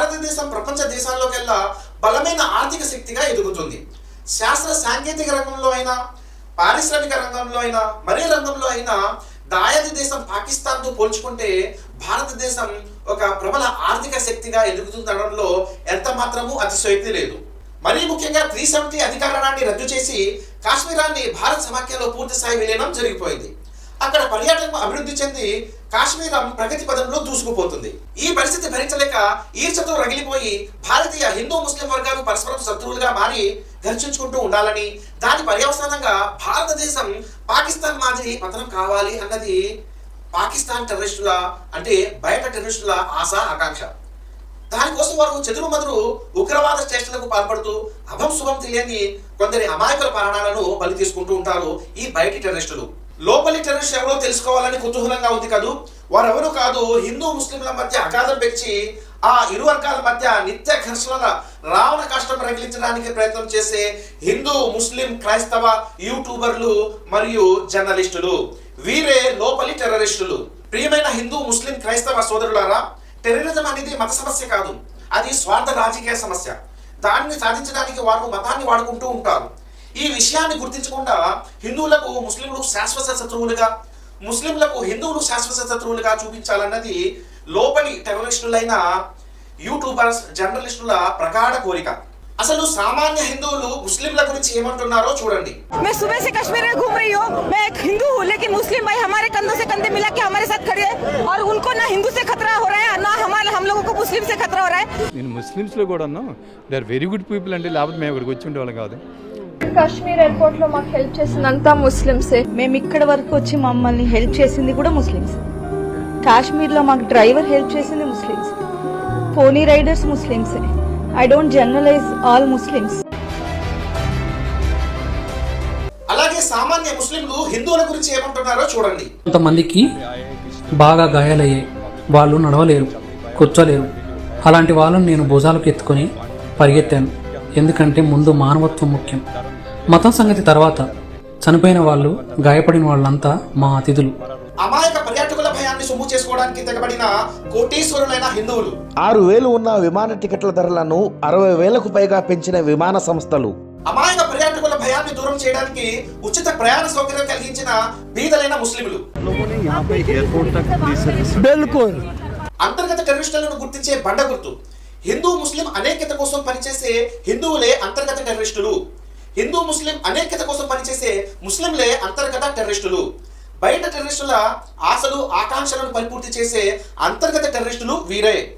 భారతదేశం ప్రపంచ దేశాల్లోకెల్లా బలమైన ఆర్థిక శక్తిగా ఎదుగుతుంది. శాస్త్ర సాంకేతిక రంగంలో అయినా పారిశ్రామిక రంగంలో అయినా మరే రంగంలో అయినా దాయాది దేశం పాకిస్తాన్తో పోల్చుకుంటే భారతదేశం ఒక ప్రబల ఆర్థిక శక్తిగా ఎదుగుతుందనడంలో ఎంత మాత్రము అతిశయోక్తి లేదు. మరీ ముఖ్యంగా త్రీ సెవెంటీ అధికారాన్ని రద్దు చేసి కాశ్మీరాన్ని భారత్ సమాఖ్యలో పూర్తి స్థాయి విలీనం జరిగిపోయింది. అక్కడ పర్యాటకం అభివృద్ధి చెంది కాశ్మీరం ప్రగతి పదంలో దూసుకుపోతుంది. ఈ పరిస్థితి భరించలేక ఈర్చతో రగిలిపోయి భారతీయ హిందూ ముస్లిం వర్గాలు పరస్పరం శత్రువులుగా మారి ఘర్షించుకుంటూ ఉండాలని దాని పర్యవసానంగా భారతదేశం పాకిస్తాన్ మాదిరి పతనం కావాలి అన్నది పాకిస్తాన్ టెర్రరిస్టుల అంటే బయట టెర్రరిస్టుల ఆశ ఆకాంక్ష. దానికోసం వారు చెదురు మదురు ఉగ్రవాద చేష్టలకు పాల్పడుతూ అభం శుభం తెలియని కొందరి అమాయకుల ప్రాణాలను బలి తీసుకుంటూ ఉంటారు ఈ బయటి టెర్రరిస్టులు. లోపలి టెర్రరిస్ట్ ఎవరో తెలుసుకోవాలని కుతూహలంగా ఉంది కదూ? వారెవరు కాదు హిందూ ముస్లింల మధ్య అగాధం పెంచి ఆ ఇరు వర్గాల మధ్య నిత్య ఘర్షణల రావణ కష్టం రగిలించడానికి ప్రయత్నం చేసే హిందూ ముస్లిం క్రైస్తవ యూట్యూబర్లు మరియు జర్నలిస్టులు. వీరే లోపలి టెర్రరిస్టులు. ప్రియమైన హిందూ ముస్లిం క్రైస్తవ సోదరులారా టెర్రరిజం అనేది మత సమస్య కాదు. అది స్వార్థ రాజకీయ సమస్య. దానిని సాధించడానికి వారు మతాన్ని వాడుకుంటూ ఉంటారు. ఈ విషయాన్ని గుర్తించకుండా హిందువులకు ముస్లింలు శాశ్వత శత్రువులుగా ముస్లింలకు హిందువులు శాశ్వత శత్రువులుగా చూపించాలన్నది లోపలి టెర్రరిస్టులైన యూట్యూబర్స్ జర్నలిస్టుల ప్రగాఢ కోరిక అసలు సామాన్య హిందువులు ముస్లింల గురించి ఏమంటున్నారో చూడండి मैं सुबह से कश्मीर में घूम रही हूँ मैं एक हिंदू हूँ लेकिन मुस्लिम भाई हमारे कंधों से कंधे मिला के हमारे साथ खड़े हैं और उनको ना हिंदू से खतरा हो रहा है ना हमारे हम लोगों को मुस्लिम से खतरा हो रहा है నేను ముస్లిమ్స్లో కూడాను they are very good people అంటే లేకపోతే మేము ఇక్కడికి వచ్చి ఉండేవాళ్ళం కాదు కాశ్మీర్ ఎయిర్పోర్ట్లో మాకు హెల్ప్ చేసిందంతా ముస్లిమ్సే. మేము ఇక్కడ వరకు వచ్చి మమ్మల్ని హెల్ప్ చేసింది కూడా ముస్లిమ్స్. కాశ్మీర్లో మాకు డ్రైవర్ హెల్ప్ చేసింది Muslims. Pony riders ముస్లిమ్సే. I don't generalise all Muslims. అలాగే సామాన్య ముస్లింలు హిందువుల గురించి ఏమంటున్నారో చూడండి. కొంతమందికి బాగా గాయాలయ్యాయి వాళ్ళు నడవలేరు కూర్చోలేరు. అలాంటి వాళ్ళని నేను భుజాలకు ఎత్తుకొని పరిగెత్తాను. ఎందుకంటే ముందు మానవత్వం ముఖ్యం. మతం సంగతి తర్వాత చనిపోయిన వాళ్ళు గాయపడిన వాళ్ళంతా మా అతిథులు. అమాయక పర్యాటకుల భయాన్ని సొమ్ము చేసుకోవడానికి తెగబడిన కోటీశ్వరులైన హిందువులు. ఆరు వేలు ఉన్న విమాన టికెట్ల ధరలను అరవై వేలకు పైగా పెంచిన విమాన సంస్థలు. అమాయక పర్యాటకుల భయాన్ని దూరం చేయడానికి ఉచిత ప్రయాణ సౌకర్యం కలిగించిన బీదలైన ముస్లింలు. అంతర్గత టెర్రరిస్టులను గుర్తించే బండ గుర్తు. హిందూ ముస్లిం అనేక్యత కోసం పనిచేసే హిందువులే అంతర్గత టెర్రరిస్టులు. హిందూ ముస్లిం అనేక్యత కోసం పనిచేసే ముస్లింలే అంతర్గత టెర్రరిస్టులు. బయట టెర్రరిస్టుల ఆశలు ఆకాంక్షలను పరిపూర్తి చేసే అంతర్గత టెర్రరిస్టులు వీరే.